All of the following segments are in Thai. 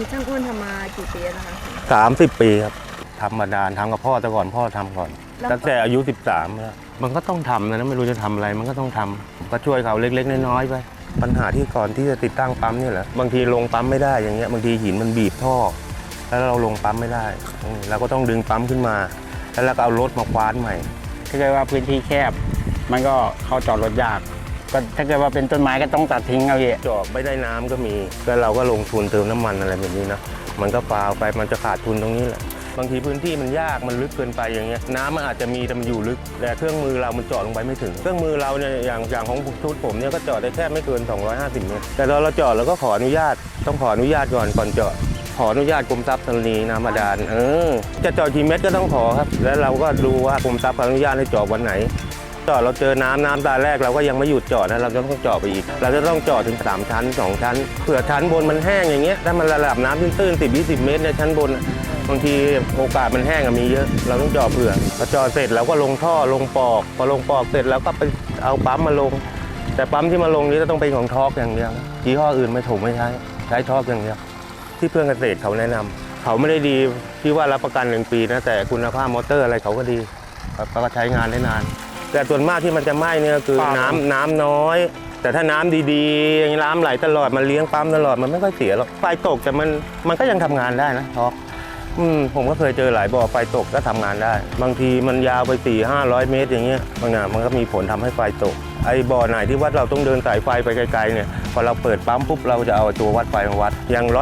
มีช่างอ้วนทำมากี่ปีแล้วนะคะ สามสิบปีครับทำมานานทำกับพ่อแต่ก่อนพ่อทำก่อนแล้ว ตั้งแต่อายุ13แล้วมันก็ต้องทำนะนะไม่รู้จะทำอะไรมันก็ต้องทำผมก็ช่วยเขาเล็กๆน้อยๆไปปัญหาที่ก่อนที่จะติดตั้งปั๊มเนี่ยแหละบางทีลงปั๊มไม่ได้อย่างเงี้ยบางทีหินมันบีบท่อ แล้วเราลงปั๊มไม่ได้อืมเราก็ต้องดึงปั๊มขึ้นมา แล้วเราก็เอารถมาคว้านใหม่ ถ้าเกิดว่าพื้นที่แคบ มันก็เข้าจอดรถยาก ก็ถ้าเกิดว่าเป็นต้นไม้ก็ต้องตัดทิ้งเอาพี่จอกไม่ได้น้ำก็มีแล้วเราก็ลงทุนเติมน้ำมันอะไรแบบนี้นะมันก็ฟาวไปมันจะขาดทุนตรงนี้แหละบางทีพื้นที่มันยากมันลึกเกินไปอย่างเงี้ยน้ำมันอาจจะมีแต่มันอยู่ลึกแต่เครื่องมือเรามันเจาะลงไปไม่ถึง เครื่องมือเราเนี่ยอย่างอย่างของชุดผมเนี่ยก็เจาะได้แค่ไม่เกิน 250 เมตรแต่ตอนเราเจาะเราก็ขออนุญาตต้องขออนุญาตก่อนก่อนเจาะขออนุญาตกรมทรัพย์ธรณีน้ำบาดาลเออจะเจาะกี่เม็ดก็ต้องขอครับ แล้วเราก็ดูว่ากรมทรัพย์อนุญาตให้เจาะวันไหน จอดเราเจอน้ำน้ำตาแรกเราก็ยังไม่หยุดจอดนะเราจะต้องจอดไปอีก เราจะต้องจอดถึง3ชั้น 2 ชั้นเผื่อชั้นบนมันแห้งอย่างเงี้ยถ้ามันระดับน้ำตื้นๆ10 20เมตรในชั้นบนบางทีโอกาสมันแห้งมีเยอะ เราต้องจอดเผื่อพอจอดเสร็จเราก็ลงท่อลงปอกพอลงปอกเสร็จแล้วก็ไปเอาปั๊มมาลง แต่ปั๊มที่มาลงนี้จะต้องเป็นของทอกอย่างเดียวยี่ห้ออื่นไม่ถูกไม่ใช้ใช้ทอกอย่างเดียวที่เพื่อนเกษตรเขาแนะนำเขาไม่ได้ดีที่ว่ารับประกันหนึ่งปีนะแต่คุณภาพมอเตอร์อะไรเขาก็ดีก็ใช้งานได้นาน แต่ส่วนมากที่มันจะไหม้เนี่ยคือปาล์มน้ำน้ำน้อย แต่ถ้าน้ำดีๆอย่างนี้น้ำไหลตลอดมันเลี้ยงปั๊มตลอดมันไม่ค่อยเสียหรอกไฟตกแต่มันมันก็ยังทำงานได้นะท็อกอืมผมก็เคยเจอหลายบ่อไฟตกก็ทำงานได้ บางทีมันยาวไป4 5 0 0เมตรอย่างเงี้ยบางอย่างมันก็มีผลทำให้ไฟตก ไอ้บ่อไหนที่วัดเราต้องเดินสายไฟไปไกลๆเนี่ยพอเราเปิดปั๊มปุ๊บเราจะเอาตัววัดไฟมาวัด อย่าง 180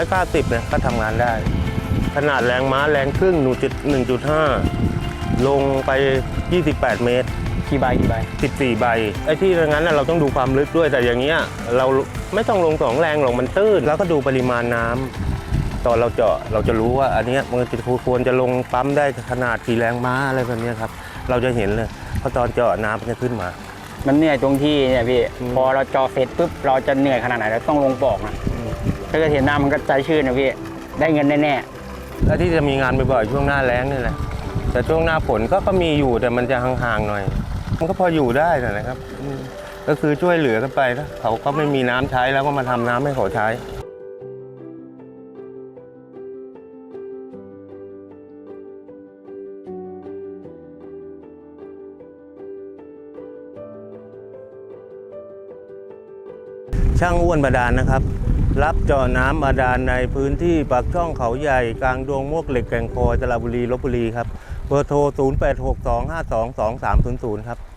190เนี่ยก็ทำงานได้ ขนาดแรงม้าแรงครึ่งหนูจุด1.5 ลงไป 28 เมตร กี่ใบกี่ใบ14 ใบ ไอ้ที่อย่างนั้นน่ะเราต้องดูความลึกด้วยแต่อย่างเงี้ยเราไม่ต้องลงสองแรงหรอกมันตื้น แล้วก็ดูปริมาณน้ำตอนเราเจาะเราจะรู้ว่าอันเนี้ยมันจะควรจะลงปั๊มได้ขนาดกี่แรงม้าอะไรแบบเนี้ยครับ เราจะเห็นเลยเพราะตอนเจาะน้ำมันจะขึ้นมา มันเหนื่อยตรงที่เนี่ยพี่อืมพอเราจอเสร็จปุ๊บเราจะเหนื่อยขนาดไหนเราต้องลงปอกนะถ้าเกิดเห็นหน้ามันก็ใจชื่นนะพี่ได้เงินแน่แล้วที่จะมีงานบ่อยๆช่วงหน้าแล้งนี่แหละ แต่ช่วงหน้าฝนก็ก็มีอยู่แต่มันจะห่างๆหน่อย มันก็พออยู่ได้นั่นะครับ ก็คือช่วยเหลือกันไปนะเขาก็ไม่มีน้ำใช้แล้วก็มาทำน้ำให้เขาใช้ช่างอ้วนบาดาลนะครับ รับเจาะน้ำบาดาลในพื้นที่ปากช่องเขาใหญ่กลางดวงมวกเหล็กแก่งคอยสระบุรีลบบุรีครับเบอร์โทร 0862522300 ครับ